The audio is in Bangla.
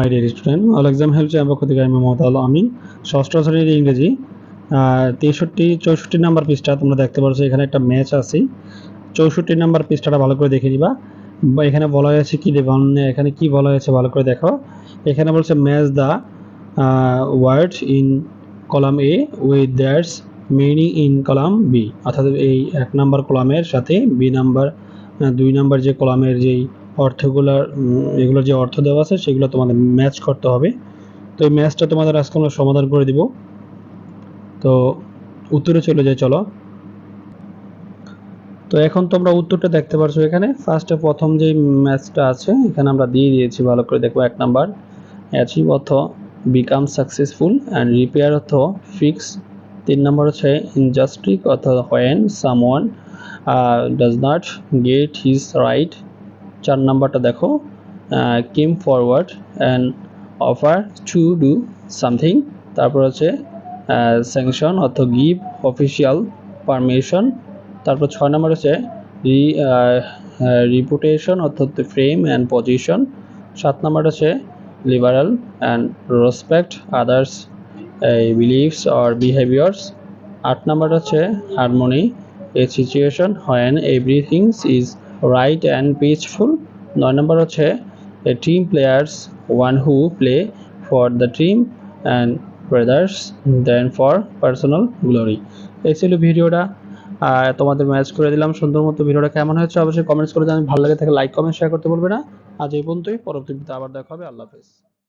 My dear student all exam help champ পক্ষ থেকে আমি মমতা আল আমিন। ষষ্ঠ শ্রেণির ইংরেজি তেষট্টি, চৌষট্টি নাম্বার পৃষ্ঠা তোমরা দেখতে পাচ্ছ এখানে একটা ম্যাচ আছে। চৌষট্টি নাম্বার পৃষ্ঠাটা ভালো করে দেখে নিবা। এখানে বলা হয়েছে কি এখানে কি বলা হয়েছে ভালো করে দেখো। এখানে বলছে match the word in column A with that's meaning in column B অর্থাৎ এই এক নাম্বার কলামের সাথে বি নাম্বার দুই নাম্বার যে কলামের যেই অর্থগুলোর এগুলোর যে অর্থ দেওয়া আছে, সেগুলো তোমাদের ম্যাচ করতে হবে। তো এই ম্যাচটা তোমাদের আজকে আমরা সমাধান করে দিব। তো উত্তরে চলে যাই, চলো। তো এখন তোমরা উত্তরটা দেখতে পারছ এখানে। ফার্স্টে প্রথম যে ম্যাচটা আছে, এখানে আমরা দিয়ে দিয়েছি, ভালো করে দেখো, এক নাম্বার। অ্যাচিভ অর্থ বিকাম সাকসেসফুল অ্যান্ড রিপেয়ার অর্থ ফিক্স তিন নম্বর হচ্ছে ইনজাস্টিক অর্থ when someone does not get his right চার নাম্বারটা দেখো came forward and offer to do something তারপর হচ্ছে স্যাংশন অর্থ গিভ অফিসিয়াল পারমিশন তারপর ছয় নম্বর হচ্ছে রি রিপুটেশন অর্থাৎ ফ্রেম অ্যান্ড পজিশন সাত নম্বর হচ্ছে liberal and respect others beliefs or behaviours আট নম্বর হচ্ছে harmony a situation when everything's is right and peaceful নয় নম্বর হচ্ছে a team players one who play for the team and brothers then for personal glory এই ছিল ভিডিওটা। তোমাদের ম্যাচ করে দিলাম। সুন্দর মতো ভিডিওটা কেমন হয়েছে অবশ্যই কমেন্টস করে জানাবেন। ভালো লাগে থাকে লাইক কমেন্ট শেয়ার করতে বলবে না। আজ এই পর্যন্তই। পরবর্তীতে আবার দেখা হবে। আল্লাহ হাফেজ।